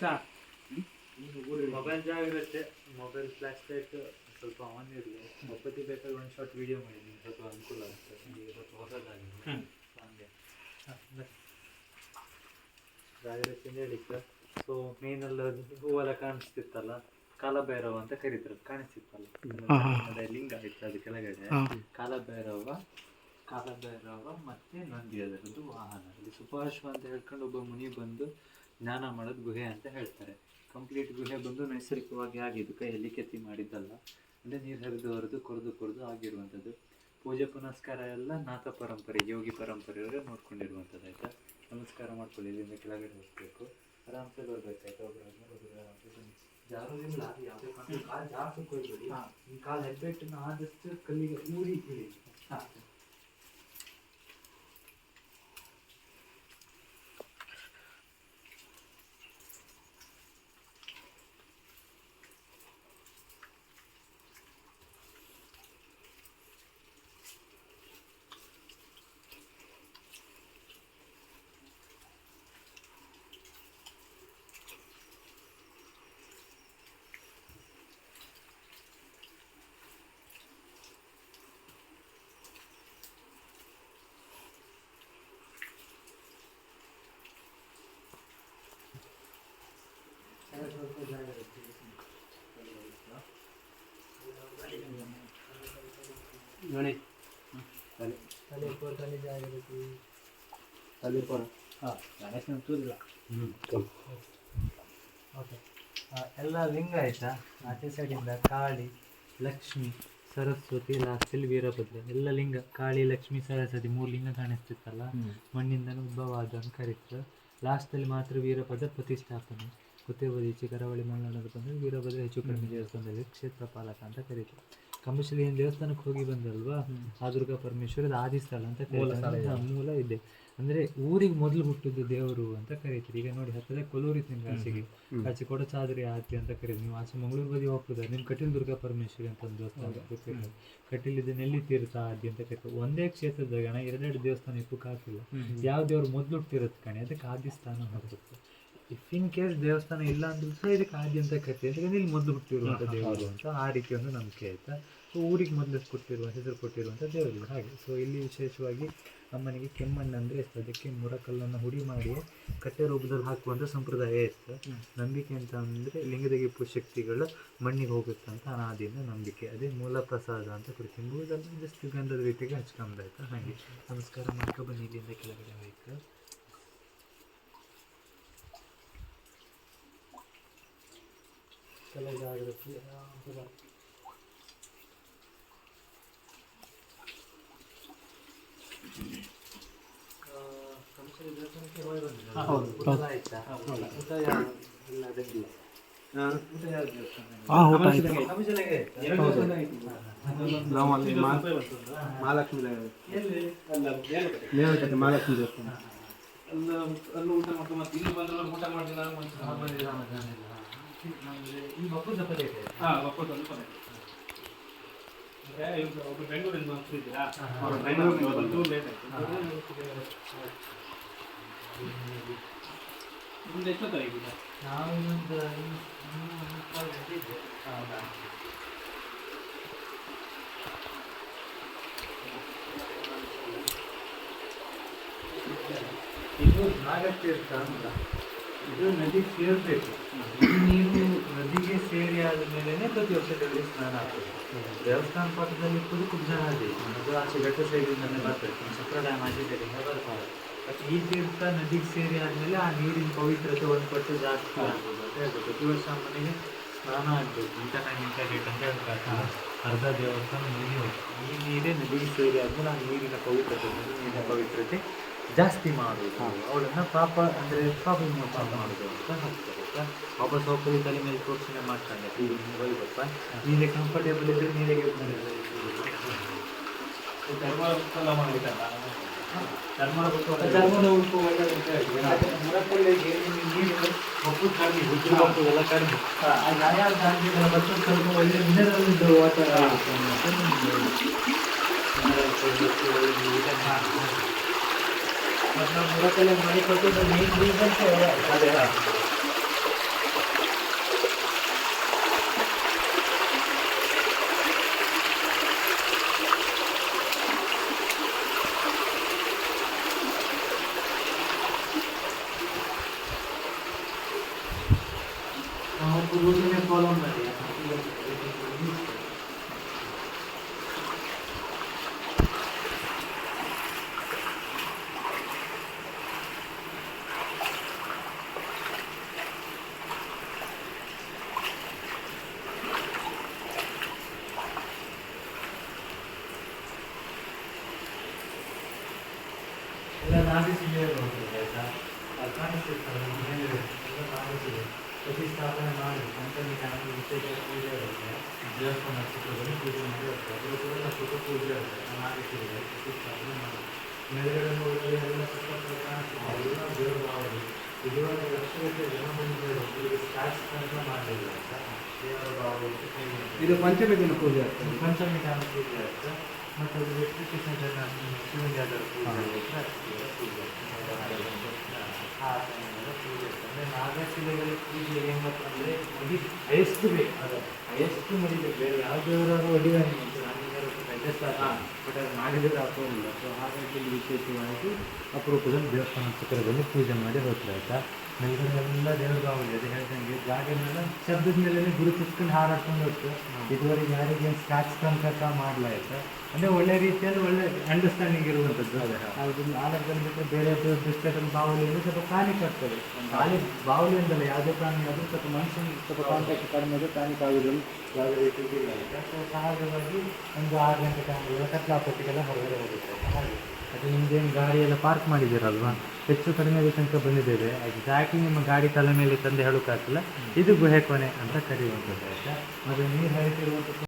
ಆಯ್ತಾ? ಮೊಬೈಲ್ ಜಾಗ್ರತೆ mobile flash light ಸ್ವಲ್ಪ ಆನ್ ಇರಲಿ. ಒಪ್ಪತ್ತಿ ಬೇಕಾದ್ರೆ ಒಂದು ಶಾರ್ಟ್ ವಿಡಿಯೋ ಮಾಡಿದ್ದೀನಿ ಸ್ವಲ್ಪ ಅನುಕೂಲ ಆಗುತ್ತೆ. ಈಗ ಸ್ವಲ್ಪ ಹೊಸದಾಗಿದೆ. So ಹಂಗೆ. ಜಾಗ್ರತೆ ಹೇಳಿಕ್ಕೆ ಸೊ ಮೇನಲ್ಲಿ ಹೂವೆಲ್ಲ ಕಾಣಿಸ್ತಿತ್ತಲ್ಲ? ಕಾಲಭೈರವ ಅಂತ ಕರೀತಾರೆ ಕಾಣಿಸ್ತಿತ್ತಲ್ಲ? ಅದೇ ಲಿಂಗ ಇತ್ತು ಅದು ಕೆಳಗಡೆ. ಕಾಲಭೈರವ ಕಾಲಭೈರವ ಮತ್ತೆ ನಂದಿ ಅದರದ್ದು ವಾಹನ. ಇಲ್ಲಿ ಸುಪಾರ್ಶ್ವ ಅಂತ ಹೇಳ್ಕೊಂಡು ಒಬ್ಬ ಮುನಿ ಬಂದು ಜ್ಞಾನ ಮಾಡೋದು ಗುಹೆ ಅಂತ ಹೇಳ್ತಾರೆ. ಕಂಪ್ಲೀಟ್ ಗುಹೆ ಬಂದು ನೈಸರ್ಗಿಕವಾಗಿ ಆಗಿದ್ದು ಕೈಯಲ್ಲಿ ಕೆತ್ತಿ ಮಾಡಿದ್ದಲ್ಲ. ಅಂದರೆ ನೀರು ಹರಿದು ಹರಿದು ಕೊರೆದು ಕೊರೆದು ಆಗಿರುವಂಥದ್ದು ಪೂಜೆ ಪುನಸ್ಕಾರ ಎಲ್ಲ ನಾಥ ಪರಂಪರೆ ಯೋಗಿ ಪರಂಪರೆಯವರೇ ನೋಡ್ಕೊಂಡಿರುವಂಥದ್ದು ಆಯಿತಾ? ನಮಸ್ಕಾರ ಮಾಡ್ಕೊಳ್ಳಿ ಇಲ್ಲಿಂದ ಕೆಳಗಡೆ ಹೋಗಬೇಕು. ಆರಾಮ್ಸೆ ಬರ್ಬೇಕಾಯ್ತು ಜಾರೋದಿಲ್ಲ ಯಾವುದೇ ಕಾಲು ಜಾಸ್ತಿ ಕೊಯ್ಬೇಡಿ ಈ ಕಾಲು ಹೆಬ್ಬೆಟ್ಟನ್ನು ಆದಷ್ಟು ಕಲ್ಲಿಗೆ ಊರಿ ಇಳಿ ಸ್ವಲ್ಪ ನೋಡಿ. ತಲೆ ತಲೆ ಪರ ಹಾಂ ಗಣೇಶನ ತೂರಿಲ್ಲ ಓಕೆ. ಎಲ್ಲ ಲಿಂಗ ಆಯ್ತಾ? ಆಚೆ ಸೈಡಿಂದ ಕಾಳಿ ಲಕ್ಷ್ಮಿ ಸರಸ್ವತಿ ಲಾಸ್ಟಲ್ಲಿ ವೀರಭದ್ರ ಎಲ್ಲ ಲಿಂಗ ಕಾಳಿ ಲಕ್ಷ್ಮಿ ಸರಸ್ವತಿ ಮೂರು ಲಿಂಗ ಕಾಣಿಸ್ತಿತ್ತಲ್ಲ? ಮಣ್ಣಿಂದನೂ ಉದ್ಭವ ಆದ ಅಂತ ಕರೀತಾರೆ ಲಾಸ್ಟಲ್ಲಿ ಮಾತ್ರ ವೀರಭದ್ರ ಪ್ರತಿಷ್ಠಾಪನೆ. ಕುತ್ತೇಬದಿ ಈಚೆ ಕರಾವಳಿ ಮಲೆನಾಡಲ್ಲಿ ಬಂದರೆ ವೀರಭದ್ರ ಹೆಚ್ಚು ಕಡಿಮೆ ದೇವಸ್ಥಾನದಲ್ಲಿ ಕ್ಷೇತ್ರ ಪಾಲಕ ಅಂತ ಕರೀತಾರೆ. ಕಮರ್ಷಿಯಲಿ ಏನು ದೇವಸ್ಥಾನಕ್ಕೆ ಹೋಗಿ ಬಂದಲ್ವಾ? ಆ ದುರ್ಗಾ ಪರಮೇಶ್ವರದ ಆದಿಸ್ಥಳ ಅಂತ ಕರೀತಾರೆ. ಮೂಲ ಇದೆ. ಅಂದ್ರೆ ಊರಿಗೆ ಮೊದಲು ಹುಟ್ಟಿದ್ದು ದೇವರು ಅಂತ ಕರೀತೀರಿ. ಈಗ ನೋಡಿ ಹತ್ತಿರ ಕೊಲ್ಲೂರಿತ್ತು ನಿಮ್ಮ ಆಚೆಗೆ ಆಚೆ ಕೊಡಚಾದ್ರಿ ಆತಿ ಅಂತ ಕರೀತೀವಿ ನೀವು ಆಚೆ ಮಂಗಳೂರು ಬದಿ ಹೋಗ್ತದೆ ನಿಮ್ಮ ಕಟೀಲ್ ದುರ್ಗಾ ಪರಮೇಶ್ವರಿ ಅಂತ ಒಂದು ದೇವಸ್ಥಾನ ಕಟೀಲ್ ಇದೆ ನೆಲ್ಲಿ ತೀರ್ಥ ಆದಿ ಅಂತ ಕರೀತಾರೆ. ಒಂದೇ ಕ್ಷೇತ್ರದಾಗ ಗಣ ಎರಡೆರಡು ದೇವಸ್ಥಾನ ಇಪ್ಪಕ್ಕೆ ಹಾಕಿಲ್ಲ. ಯಾವ ದೇವ್ರು ಮೊದಲು ಹುಟ್ಟಿರುತ್ತೆ ಕಣೆ ಅದಕ್ಕೆ ಆದಿಸ್ಥಾನ ಹೋಗುತ್ತೆ ಇಫ್ ಇನ್ ಕೇಸ್ ದೇವಸ್ಥಾನ ಇಲ್ಲ ಅಂದ್ರೂ ಸಹ ಇದಕ್ಕೆ ಆದಿ ಅಂತ ಕರಿತೀವಿ ಯಾಕಂದ್ರೆ ಇಲ್ಲಿ ಮೊದಲು ಹುಟ್ಟಿರುವಂಥ ದೇವರು ಅಂತ ಆ ರೀತಿ ಒಂದು ನಂಬಿಕೆ ಆಯ್ತಾ? ಸೊ ಊರಿಗೆ ಮೊದಲು ಕೊಟ್ಟಿರುವ ಹೆಸರು ಕೊಟ್ಟಿರುವಂಥ ದೇವರು ಹಾಗೆ. ಸೊ ಇಲ್ಲಿ ವಿಶೇಷವಾಗಿ ಅಮ್ಮನಿಗೆ ಕೆಮ್ಮಣ್ಣು ಅಂದರೆ ಇತ್ತು ಅದಕ್ಕೆ ಮುರಕಲ್ಲನ್ನು ಹುಡಿ ಮಾಡಿ ಕಟ್ಟೆ ರೂಪದಲ್ಲಿ ಹಾಕುವಂಥ ಸಂಪ್ರದಾಯ ಇತ್ತು ನಂಬಿಕೆ ಅಂತ ಅಂದರೆ ಲಿಂಗದಗಿಪ್ಪು ಶಕ್ತಿಗಳು ಮಣ್ಣಿಗೆ ಹೋಗುತ್ತೆ ಅಂತ ಅನಾದಿಯಿಂದ ನಂಬಿಕೆ. ಅದೇ ಮೂಲ ಪ್ರಸಾದ ಅಂತ ಕೊಡ್ತೀನಿ ಜಸ್ಟ್ ಗಂಧದ ರೀತಿಗೆ ಹಚ್ಕೊಂಡಾಯ್ತಾ ಹಾಗೆ. ನಮಸ್ಕಾರ ಮಾಡ್ಕೊ ಬನ್ನಿ ಇಲ್ಲಿಂದ ಕೆಳಗಡೆ ಹೋಯ್ತು. ಕೆಲ ಜಾಗ್ರತೆ ನಾವು ಬಾ. ಆ, ಕಂಸಳಿ ದೇವಸ್ಥಾನಕ್ಕೆ ದೇವಸ್ಥಾನ? ಹೌದು. ಊಟ ಎಲ್ಲ ಮತ್ತೆ ಇಲ್ಲಿ ಬಂದ್ರೆ ಎಲ್ಲ. ಊಟ ಯಾವ ದೇವಸ್ಥಾನ? ಹಾಂ ಊಟ ಆಯ್ತು ಕಂಸಳಿಗೆ ಆಯ್ತಾ? ನಾವಲ್ಲಿ ಮಾ- ಮಹಾಲಕ್ಷ್ಮಿ ಎಲ್ಲಿ? ನೇರಕಟ್ಟೆ ಮಹಾಲಕ್ಷ್ಮಿ ದೇವಸ್ಥಾನ ಮಾಮೂಲಿ ರಾಮಧಾನ ಇಲ್ಲ. ನಮ್ಗೆ ಈ ಬಕ್ಕುದ ಪದ ಇದೆ. ನಾವು ಇನ್ನೊಂದು ಒಂದು ಗಂಟೆ ಇದೆ. ನಾಗತೀರ್ಥ ಅಂತ ಇದು ನದಿ ಸೇರಬೇಕು. ಈ ನೀರು ನದಿಗೆ ಸೇರಿ ಆದ ಮೇಲೆನೆ ಪ್ರತಿ ವರ್ಷದಲ್ಲಿ ದೇವರಿಗೆ ಸ್ನಾನ ಆಗ್ತದೆ. ದೇವಸ್ಥಾನ ಪಕ್ಕದಲ್ಲಿ ಇಪ್ಪದು ಕುಬ್ಜ ನದಿ ಅದು ಆಚೆ ಘಟ್ಟ ಸೈಡಿಂದಲೇ ಬರ್ತದೆ. ನಮ್ಮ ಡ್ಯಾಮ್ ಆಚೆ ಸೈಡಿಂದ ಬರ್ತಾರೆ. ಬಟ್ ಈ ತೀರ್ಥ ನದಿಗೆ ಸೇರಿ ಆದಮೇಲೆ ಆ ನೀರಿನ ಪವಿತ್ರತೆ ಒಂದು ಪಟ್ಟು ಜಾಸ್ತಿ ಆಗ್ಬೋದು ಅಂತ ಹೇಳ್ಬೋದು ಪ್ರತಿ ವರ್ಷ ಮನೆಗೆ ಸ್ನಾನ ಆಗ್ಬೇಕು ಇಂಥ ಟೈಮ್ ಇಂಥ ಡೇಟ್ ಅಂತ ಹೇಳ್ಬೇಕು ಅರ್ಧ ದೇವಸ್ಥಾನ ಮುಗಿ ಈ ನೀರೇ ನದಿಗೆ ಸೇರಿ ಆದಮೇಲೆ ಆ ನೀರಿನ ಪವಿತ್ರತೆ ನೀರಿನ ಪವಿತ್ರತೆ ಜಾಸ್ತಿ ಮಾಡುವುದು ಅವಳನ್ನ ಪಾಪ ಅಂದ್ರೆ ಪಾಪ ಪಾಪ ಮಾಡುದು ಅಂತ ಹಾಕ್ತಾರೆ ಆಯ್ತಾ? ವಾಪಸ್ ಹೋಗ್ಬೋದು ತಲೆ ಮೇಲೆ ಪ್ರೋಕ್ಷಣೆ ಮಾಡ್ತಾನೆ ಹೋಗ್ಬೇಕಪ್ಪ ನೀರೇ ಕಂಫರ್ಟೇಬಲ್ ಇದ್ರೆ ನೀರೇ ಚರ್ಮದ ಉಡುಪು ಒಳ್ಳೆ ಅಂತ ಹೇಳ್ತೀವಿ. ಯಾಕಂದ್ರೆ ಮುರಕಲ್ಲಿಗೆ ನೀರು ಮಕ್ಕಳು ಕಡಿಮೆ ಹುಚ್ಚು ಮಕ್ಕಳು ಎಲ್ಲ ಕಡಿಮೆ. ಆ ಯಾರ್ಯಾರು ಜಾತಿಗಳ ಮಕ್ಕಳು ಸ್ವಲ್ಪ ಒಳ್ಳೆ ಮಿನರಲ್ ಇದ್ದು ವಾಟರ್ ಮತ್ತು ನಾವು ಮುರಕಲ್ಲಿ ಮನೆ ಕೊಟ್ಟಿದ್ದು ಮೇನ್ ರೀಸನ್ ಅದೇ ಅದು ಕಾಣಿಸ್ತಿರ್ತಲ್ಲ ನಮ್ಮ ಮೇಲೆ ಎಲ್ಲ ನಾಗಿಸಿದೆ ಪ್ರತಿಷ್ಠಾಪನೆ ಮಾಡಿ ಕಂಪನಿ ಇರುತ್ತೆ ದೇವಸ್ಥಾನ ಚಿತ್ರದಲ್ಲಿ ಪೂಜೆ ಮಾಡಿ ಹೋಗ್ತಾರೆ ಅದ್ರ ಕೂಡ ಪೂಜೆ ಇರುತ್ತೆ ನಾಗಿಸಿದೆ ಪ್ರತಿಷ್ಠಾಪನೆ ಮಾಡಿ ಎಲ್ಲ ಎಲ್ಲ ದೇವರು ಬಾವಲಿ ಒಬ್ಬರಿಗೆ ಸ್ಟಾರ್ಟ್ಸ್ ತನಕ ಮಾಡಲಿಲ್ಲ ದೇವರ ಬಾವಲಿ ಇದು ಪಂಚಮಿ ದಿನ ಪೂಜೆ ಆಗ್ತದೆ. ಪಂಚಮಿ ದಿನ ಪೂಜೆ ಆಯ್ತು ಮತ್ತು ಅದು ಜನ ಶಿವಲಿಂಗದ ಪೂಜೆ ಅಷ್ಟೇ ಪೂಜೆ. ಅಂದ್ರೆ ನಾಗಶಿಲೆಗಳ ಹೆಂಗಪ್ಪ ಅಂದರೆ ಮಡಿ ಹೈಯೆಸ್ಟ್ ಬೇಕು ಅದು ಹೈಯೆಸ್ಟ್ ಮಡಿಬೇಕು ಬೇರೆ ಯಾವ ದೇವರಾದ್ರು ನಾನು ಅಡ್ಜಸ್ಟ್ ಆಗ ಬಟ್ ಅದು ಮಾಡಿದರೆ ಹಾಕೋದಿಲ್ಲ ಸೊ ಹಾಗಾಗಿ ವಿಶೇಷವಾಗಿ ಅಪರೂಪದಲ್ಲಿ ದೇವಸ್ಥಾನ ಚಿತ್ರದಲ್ಲಿ ಪೂಜೆ ಮಾಡಿ ಹೋಗ್ತಾರೆ ಆಯ್ತಾ ಮೇಲ್ಗಡೆ ಎಲ್ಲ ದೇವ್ರ ಬಾವಲಿ ಅದು ಹೇಳ್ದಂಗೆ ಜಾಗನೆಲ್ಲ ಶಬ್ದದ ಮೇಲೆ ಗುರುತಿಸ್ಕೊಂಡು ಹಾರಾಡ್ಕೊಂಡು ಹೋಗ್ತು ಇದುವರೆಗೆ ಯಾರಿಗೆ ಸ್ಕ್ಯಾಚ್ ತನಕ ಮಾಡಲ ಆಯ್ತಾ ಅಂದರೆ ಒಳ್ಳೆ ರೀತಿಯಲ್ಲಿ ಒಳ್ಳೆ ಅಂಡರ್ಸ್ಟ್ಯಾಂಡಿಂಗ್ ಇರುವಂಥದ್ದು ಅದು. ನಾಲ್ಕು ಬಿಟ್ಟರೆ ಬೇರೆ ಡಿಸ್ಟ್ರಿಕ್ಟಲ್ಲಿ ಬಾವಲಿ ಅಂದರೆ ಸ್ವಲ್ಪ ಕಾಣಿ ಆಗ್ತದೆ ಬಾವಲಿ ಅಂದಲ್ಲ, ಯಾವುದೇ ಪ್ರಾಣಿ ಆದರೂ ಸ್ವಲ್ಪ ಮನುಷ್ಯನ ಸ್ವಲ್ಪ ಕಾಂಟ್ಯಾಕ್ಟ್ ಕಡಿಮೆ ಆದರೆ ಪ್ರಾಣಿಕ್ ಆಗೋದ್ರಲ್ಲಿ ಯಾವುದೇ ರೀತಿ ಸಹಜವಾಗಿ ಒಂದು ಆರು ಗಂಟೆ ಟೈಮ್ ಕತ್ಲಾಪಟ್ಟಿಗೆಲ್ಲ ಹೊರಗಡೆ ಹೋಗುತ್ತೆ. ಹಾಗೆ. ಅದು ನಿಮ್ದೇನು ಗಾಡಿ ಎಲ್ಲ ಪಾರ್ಕ್ ಮಾಡಿದ್ದೀರಲ್ವಾ? ಹೆಚ್ಚು ಕಡಿಮೆ ತನಕ ಬಂದಿದ್ದೇವೆ. ಎಕ್ಸಾಕ್ಟ್ಲಿ ನಿಮ್ಮ ಗಾಡಿ ತಲೆ ಮೇಲೆ ತಂದು ಹೇಳೋಕ್ಕಾಗಲ್ಲ ಇದು ಗುಹೆ ಕೊನೆ ಅಂತ ಕರೆಯುವಂಥದ್ದು, ಆಯಿತಾ? ಮತ್ತು ನೀರು ಹರಿತಿರುವಂಥ